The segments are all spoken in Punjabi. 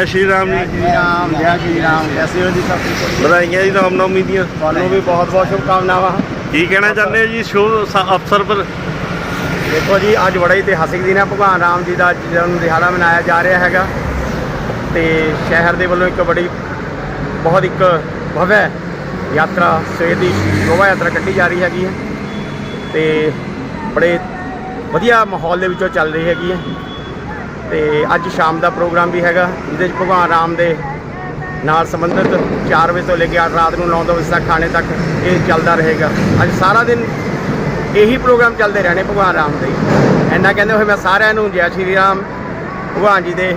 ਜੈ ਸ਼੍ਰੀ ਰਾਮ ਜੈ। ਜੀ ਸ਼੍ਰੀ ਰਾਮ ਜੈ ਸ਼੍ਰੀ ਰਾਮ। ਕੈਸੇ ਹੋ ਜੀ ਸਭ ਵਧਾਈਆਂ ਜੀ ਰਾਮਨੌਮੀ ਦੀਆਂ। ਤੁਹਾਨੂੰ ਵੀ ਬਹੁਤ ਬਹੁਤ ਸ਼ੁਭਕਾਮਨਾਵਾਂ। ਕੀ ਕਹਿਣਾ ਚਾਹੁੰਦੇ ਹੋ ਜੀ? ਸ਼ੁਭ ਸ- ਅਵਸਰ ਪਰ ਦੇਖੋ ਜੀ ਅੱਜ ਬੜਾ ਹੀ ਇਤਿਹਾਸਿਕ ਦਿਨ ਹੈ। ਭਗਵਾਨ ਰਾਮ ਜੀ ਦਾ ਜਨਮ ਦਿਹਾੜਾ ਮਨਾਇਆ ਜਾ ਰਿਹਾ ਹੈਗਾ। ਤੇ ਸ਼ਹਿਰ ਦੇ ਵੱਲੋਂ ਇੱਕ ਬੜੀ ਬਹੁਤ ਇੱਕ ਭਵੈ ਯਾਤਰਾ ਸਵੇਰ ਦੀ ਸ਼ੋਭਾ ਯਾਤਰਾ ਕੱਢੀ ਜਾ ਰਹੀ ਹੈਗੀ ਹੈ। ਤੇ ਬੜੇ ਵਧੀਆ ਮਾਹੌਲ ਦੇ ਵਿੱਚੋਂ ਚੱਲ ਰਹੀ ਹੈਗੀ ਹੈ। ਤੇ ਅੱਜ ਸ਼ਾਮ ਦਾ ਪ੍ਰੋਗਰਾਮ ਵੀ ਹੈਗਾ, ਜਿਹਦੇ ਵਿੱਚ ਭਗਵਾਨ ਰਾਮ ਦੇ ਨਾਲ ਸੰਬੰਧਿਤ 4 ਵਜੇ ਤੋਂ ਲੈ ਕੇ ਅੱਠ ਰਾਤ ਨੂੰ 9 ਵਜੇ ਤੱਕ ਖਾਣੇ ਤੱਕ ਇਹ ਚੱਲਦਾ ਰਹੇਗਾ। ਅੱਜ ਸਾਰਾ ਦਿਨ ਇਹੀ ਪ੍ਰੋਗਰਾਮ ਚੱਲਦੇ ਰਹਿਣੇ ਭਗਵਾਨ ਰਾਮ ਦੇ। ਇੰਨਾ ਕਹਿੰਦੇ ਹੋਏ ਮੈਂ ਸਾਰਿਆਂ ਨੂੰ ਜੈ ਸ਼੍ਰੀ ਰਾਮ, ਭਗਵਾਨ ਜੀ ਦੇ,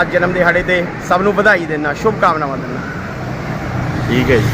ਅੱਜ ਜਨਮ ਦਿਹਾੜੇ ਤੇ ਸਭ ਨੂੰ ਵਧਾਈ ਦੇਣਾ ਸ਼ੁਭ ਕਾਮਨਾਵਾਂ ਦਿੰਦਾ। ਠੀਕ ਹੈ ਜੀ।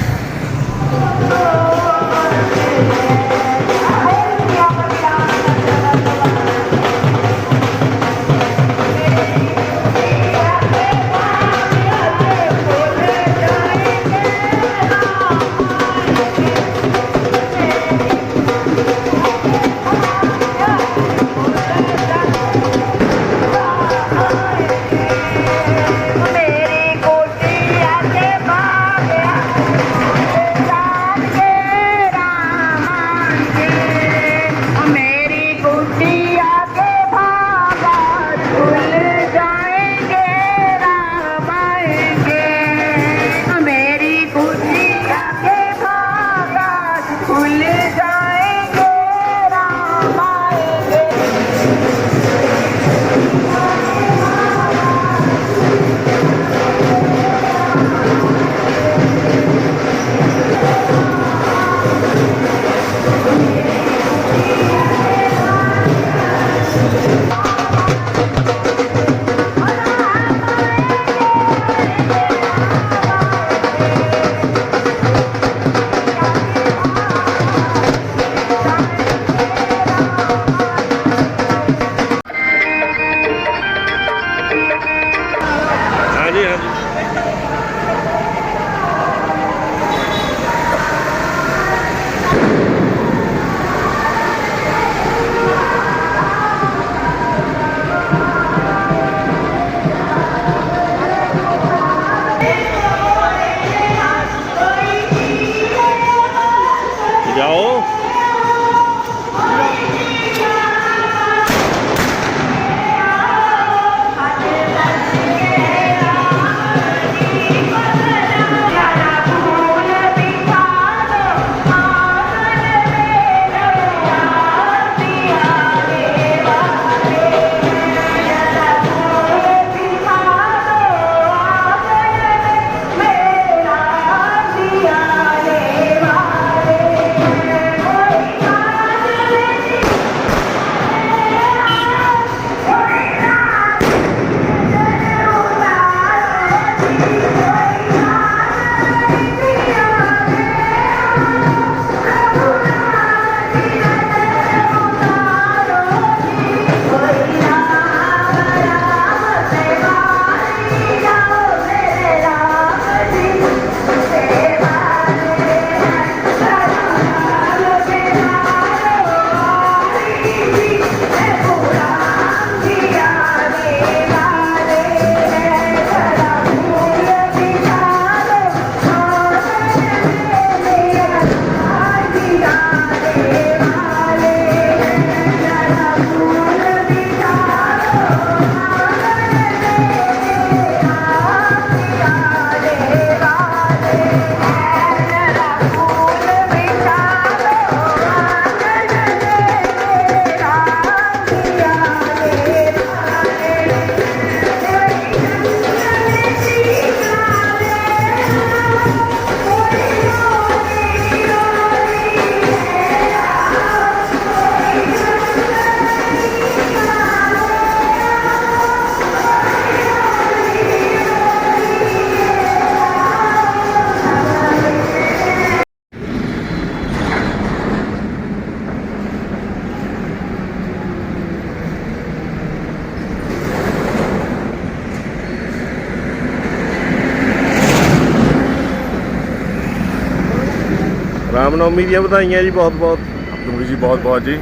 ਰਾਮਨੌਮੀ ਦੀਆਂ ਵਧਾਈਆਂ ਜੀ ਬਹੁਤ ਬਹੁਤ। ਤੁਹਾਨੂੰ ਜੀ ਬਹੁਤ ਬਹੁਤ ਜੀ।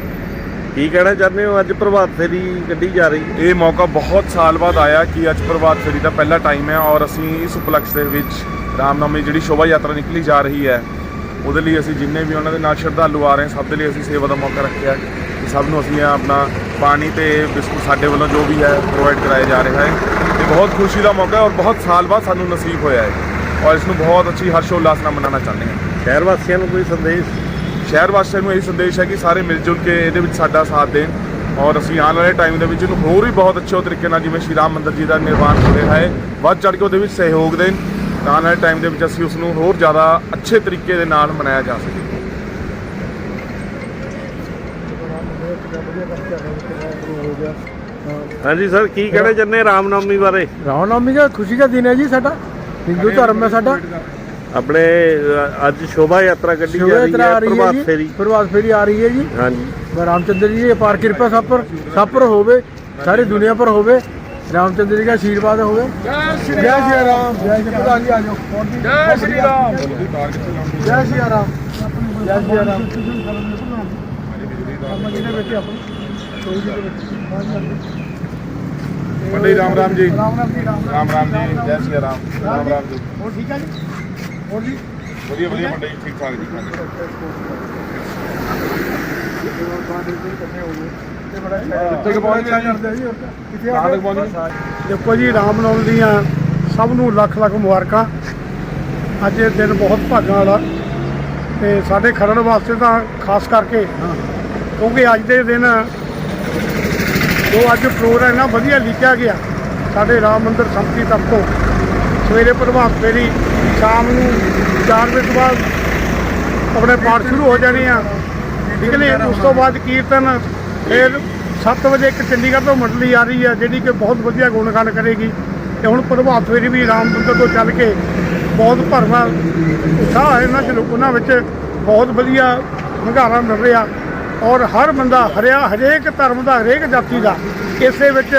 ਕੀ ਕਹਿਣਾ ਚਾਹੁੰਦੇ ਹੋ? ਅੱਜ ਪ੍ਰਭਾਤ ਫੇਰੀ ਗੱਡੀ ਜਾ ਰਹੀ ਹੈ। ਇਹ ਮੌਕਾ ਬਹੁਤ ਸਾਲ ਬਾਅਦ ਆਇਆ ਕਿ ਅੱਜ ਪ੍ਰਭਾਤ ਫੇਰੀ ਦਾ ਪਹਿਲਾ ਟਾਈਮ ਹੈ ਔਰ ਅਸੀਂ ਇਸ ਉਪਲਕਸ਼ ਦੇ ਵਿੱਚ ਰਾਮਨਵਮੀ ਜਿਹੜੀ ਸ਼ੋਭਾ ਯਾਤਰਾ ਨਿਕਲੀ ਜਾ ਰਹੀ ਹੈ ਉਹਦੇ ਲਈ ਅਸੀਂ ਜਿੰਨੇ ਵੀ ਉਹਨਾਂ ਦੇ ਨਾਲ ਸ਼ਰਧਾਲੂ ਆ ਰਹੇ ਸਭ ਦੇ ਲਈ ਅਸੀਂ ਸੇਵਾ ਦਾ ਮੌਕਾ ਰੱਖਿਆ ਕਿ ਸਭ ਨੂੰ ਅਸੀਂ ਆਪਣਾ ਪਾਣੀ ਤੇ ਬਿਸਕੁਟ ਸਾਡੇ ਵੱਲੋਂ ਜੋ ਵੀ ਹੈ ਪ੍ਰੋਵਾਈਡ ਕਰਾਇਆ ਜਾ ਰਿਹਾ ਹੈ। ਇਹ ਬਹੁਤ ਖੁਸ਼ੀ ਦਾ ਮੌਕਾ ਹੈ ਔਰ ਬਹੁਤ ਸਾਲ ਬਾਅਦ ਸਾਨੂੰ ਨਸੀਬ ਹੋਇਆ ਹੈ। ਔਰ ਇਸ ਨੂੰ ਬਹੁਤ ਅੱਛੀ ਹਰਸ਼ੋਲਾਸ ਨਾਲ ਮਨਾਉਣਾ ਚਾਹੁੰਦੇ ਹਾਂ। ਸ਼ਹਿਰ ਵਾਸੀਆਂ ਨੂੰ ਕੋਈ ਸੰਦੇਸ਼? ਸ਼ਹਿਰ ਵਾਸੀਆਂ ਨੂੰ ਇਹ ਸੰਦੇਸ਼ ਹੈ ਕਿ ਸਾਰੇ ਮਿਲ ਜੁਲ ਕੇ ਇਹਦੇ ਵਿੱਚ ਸਾਡਾ ਸਾਥ ਦੇਣ। ਔਰ ਅਸੀਂ ਆਉਣ ਵਾਲੇ ਟਾਈਮ ਦੇ ਵਿੱਚ ਇਹਨੂੰ ਹੋਰ ਵੀ ਬਹੁਤ ਅੱਛੇ ਤਰੀਕੇ ਨਾਲ ਜਿਵੇਂ ਸ਼੍ਰੀ ਰਾਮ ਮੰਦਿਰ ਜੀ ਦਾ ਨਿਰਮਾਣ ਹੋ ਰਿਹਾ ਹੈ ਵੱਧ ਚੜ੍ਹ ਕੇ ਉਹਦੇ ਵਿੱਚ ਸਹਿਯੋਗ ਦੇਣ ਤਾਂ ਆਉਣ ਵਾਲੇ ਟਾਈਮ ਦੇ ਵਿੱਚ ਅਸੀਂ ਉਸ ਨੂੰ ਹੋਰ ਜ਼ਿਆਦਾ ਅੱਛੇ ਤਰੀਕੇ ਦੇ ਨਾਲ ਮਨਾਇਆ ਜਾ ਸਕੇ। ਹਾਂਜੀ ਸਰ ਕੀ ਕਹਿਣਾ ਚਾਹੁੰਦੇ ਰਾਮਨਵਮੀ ਬਾਰੇ? ਰਾਮਨਵਮੀ ਦਾ ਖੁਸ਼ੀ ਦਾ ਦਿਨ ਹੈ ਜੀ ਸਾਡਾ ਹਿੰਦੂ ਧਰਮ ਹੈ ਸਾਡਾ। ਆਪਣੇ ਅੱਜ ਸ਼ੋਭਾ ਯਾਤਰਾ ਕੱਢੀ ਜਾ ਰਹੀ ਹੈ ਪ੍ਰਭਾਤ ਫੇਰੀ। ਪ੍ਰਭਾਤ ਫੇਰੀ ਆ ਰਹੀ ਹੈ ਜੀ। ਹਾਂਜੀ। ਰਾਮਚੰਦਰ ਜੀ ਦੀ ਅਪਾਰ ਕਿਰਪਾ ਸਭ ਪਰ ਸਭ ਪਰ ਹੋਵੇ ਸਾਰੀ ਦੁਨੀਆ ਪਰ ਹੋਵੇ ਰਾਮਚੰਦਰ ਜੀ ਦਾ ਆਸ਼ੀਰਵਾਦ ਹੋਵੇ। ਜੈ ਸ਼੍ਰੀ ਰਾਮ। ਜੈ ਸ਼੍ਰੀ ਪ੍ਰਧਾਨ ਜੀ ਆ ਜਾਓ। ਜੈ? ਸ਼੍ਰੀ ਰਾਮ। ਜੈ ਸ਼੍ਰੀ ਰਾਮ। ਜੈ ਸ਼੍ਰੀ ਰਾਮ। ਮੰਡੀ ਰਾਮ ਰਾਮ ਜੀ। ਰਾਮ ਰਾਮ ਜੀ ਰਾਮ ਰਾਮ। ਜੀ ਜੈ ਸ਼੍ਰੀ ਰਾਮ। ਰਾਮ ਰਾਮ ਜੀ। ਹੋਰ ਠੀਕ ਹੈ ਜੀ? ਹੋਰ ਜੀ? ਵਧੀਆ ਵਧੀਆ ਮੰਡੀ ਠੀਕ ਠਾਕ ਜੀ ਕਿੱਥੇ ਪਹੁੰਚ ਗਏ ਜੀ? ਕਿੱਥੇ ਆ ਤੱਕ ਪਹੁੰਚ ਦੇਖੋ ਜੀ ਰਾਮਨੌਮੀ ਦੀਆਂ ਸਭ ਨੂੰ ਲੱਖ ਲੱਖ ਮੁਬਾਰਕਾਂ। ਅੱਜ ਇਹ ਦਿਨ ਬਹੁਤ ਭਾਗਾਂ ਵਾਲਾ। ਤੇ ਸਾਡੇ ਖਰੜ ਵਾਸਤੇ ਤਾਂ ਖਾਸ ਕਰਕੇ ਕਿਉਂਕਿ ਅੱਜ ਦੇ ਦਿਨ ਜੋ ਅੱਜ ਪ੍ਰੋਗਰਾਮ ਨਾ ਵਧੀਆ ਲਿਖਿਆ ਗਿਆ ਸਾਡੇ ਰਾਮ ਮੰਦਿਰ ਸੰਪਤੀ ਤਰਫੋਂ ਸਵੇਰੇ ਪ੍ਰਭਾਤ ਫੇਰੀ ਸ਼ਾਮ ਨੂੰ 4 ਵਜੇ ਤੋਂ ਬਾਅਦ ਆਪਣੇ ਪਾਠ ਸ਼ੁਰੂ ਹੋ ਜਾਣੇ ਆ। ਠੀਕ ਨੇ? ਉਸ ਤੋਂ ਬਾਅਦ ਕੀਰਤਨ, ਫਿਰ 7 ਵਜੇ ਇੱਕ ਚੰਡੀਗੜ੍ਹ ਤੋਂ ਮੰਡਲੀ ਆ ਰਹੀ ਹੈ ਜਿਹੜੀ ਕਿ ਬਹੁਤ ਵਧੀਆ ਗੁਣਗਾਨ ਕਰੇਗੀ। ਤੇ ਹੁਣ ਪ੍ਰਭਾਤ ਫੇਰੀ ਵੀ ਰਾਮ ਮੰਦਿਰ ਤੋਂ ਚੱਲ ਕੇ ਬਹੁਤ ਭਰਵਾਂ ਉਤਸ਼ਾਹ ਹੈ ਇਹਨਾਂ ਚ, ਉਹਨਾਂ ਵਿੱਚ ਬਹੁਤ ਵਧੀਆ ਹੰਗਾਰਾ ਮਿਲ ਰਿਹਾ। ਔਰ ਹਰ ਬੰਦਾ, ਹਰਿਆ, ਹਰੇਕ ਧਰਮ ਦਾ, ਹਰੇਕ ਜਾਤੀ ਦਾ ਇਸੇ ਵਿੱਚ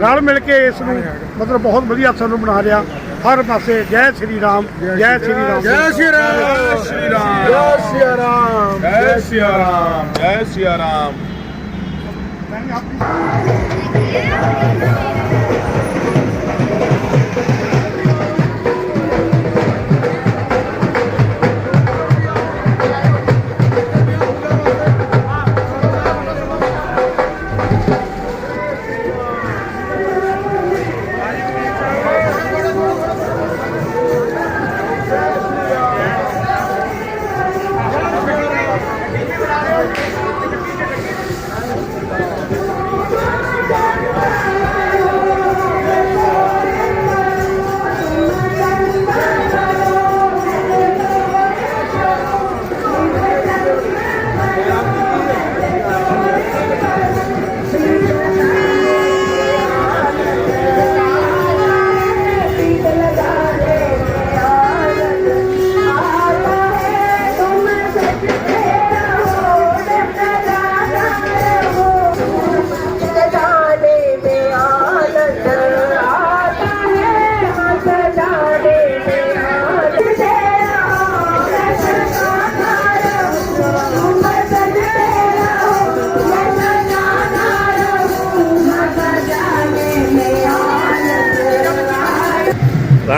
ਰਲ ਮਿਲ ਕੇ ਇਸ ਨੂੰ ਮਤਲਬ ਬਹੁਤ ਵਧੀਆ ਅਸਰ ਨੂੰ ਬਣਾ ਰਿਹਾ। ਹਰ ਪਾਸੇ ਜੈ ਸ੍ਰੀ ਰਾਮ ਜੈ ਸ੍ਰੀ ਰਾਮ। ਜੈ ਸ੍ਰੀ ਜੈ ਸ਼੍ਰੀ ਰਾਮ। ਜੈ ਸ੍ਰੀ ਰਾਮ। ਜੈ ਸ਼੍ਰੀ ਰਾਮ। ਜੈ ਸ਼੍ਰੀ ਰਾਮ।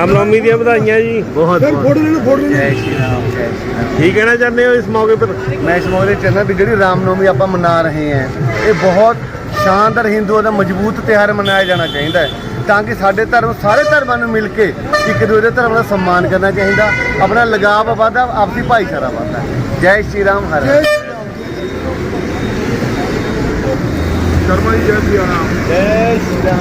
ਰਾਮਨਵਮੀ ਦੀਆਂ ਵਧਾਈਆਂ ਜੀ। ਬਹੁਤ ਫੋਟੋ ਲੈ ਲਓ ਫੋਟੋ ਲੈ ਜੈ ਸ਼੍ਰੀ ਰਾਮ ਜੈ ਸ਼੍ਰੀ ਰਾਮ। ਕੀ ਕਹਿਣਾ ਚਾਹੁੰਦੇ ਹੋ ਇਸ ਮੌਕੇ ਪਰ? ਮੈਂ ਇਸ ਮੌਕੇ ਤੇ ਚਾਹੁੰਦਾ ਵੀ ਜਿਹੜੀ ਰਾਮਨੌਮੀ ਆਪਾਂ ਮਨਾ ਰਹੇ ਹਾਂ ਇਹ ਬਹੁਤ ਸ਼ਾਨਦਾਰ ਹਿੰਦੂਆਂ ਦਾ ਮਜ਼ਬੂਤ ਤਿਉਹਾਰ ਮਨਾਇਆ ਜਾਣਾ ਚਾਹੀਦਾ ਹੈ ਤਾਂ ਕਿ ਸਾਡੇ ਧਰਮ ਸਾਰੇ ਧਰਮਾਂ ਨੂੰ ਮਿਲ ਕੇ ਇੱਕ ਦੂਜੇ ਦੇ ਧਰਮ ਦਾ ਸਨਮਾਨ ਕਰਨਾ ਚਾਹੀਦਾ ਆਪਣਾ ਲਗਾਵ ਵਧਦਾ ਆਪਸੀ ਭਾਈਚਾਰਾ ਵਧਦਾ ਜੈ ਸ਼੍ਰੀ ਰਾਮ ਹਰਿ ਰਾਮ। ਸ਼ਰਮਾ ਜੀ ਜੈ ਸ਼੍ਰੀ ਰਾਮ। ਜੈ ਸ਼੍ਰੀ ਰਾਮ।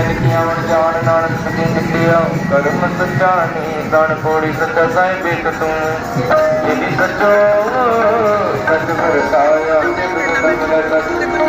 ਕਰਨਾ ਕੀ ਨਿਕਿਆ ਜਾਣ ਨਾਨਕ ਸਕੇ ਨਿਕਿਆ ਕਰਮ ਸਚਾਨੀ ਗਣ ਕੋੜੀ ਸੱਚਾ ਸਾਹਿਬ ਇੱਕ ਤੂੰ। ਇਹ ਸੱਚੋ ਸੱਚ। ਵਰਤਾਇਆ ਜਿਸ ਦਾ ਮਿਲਿਆ ਸੱਚ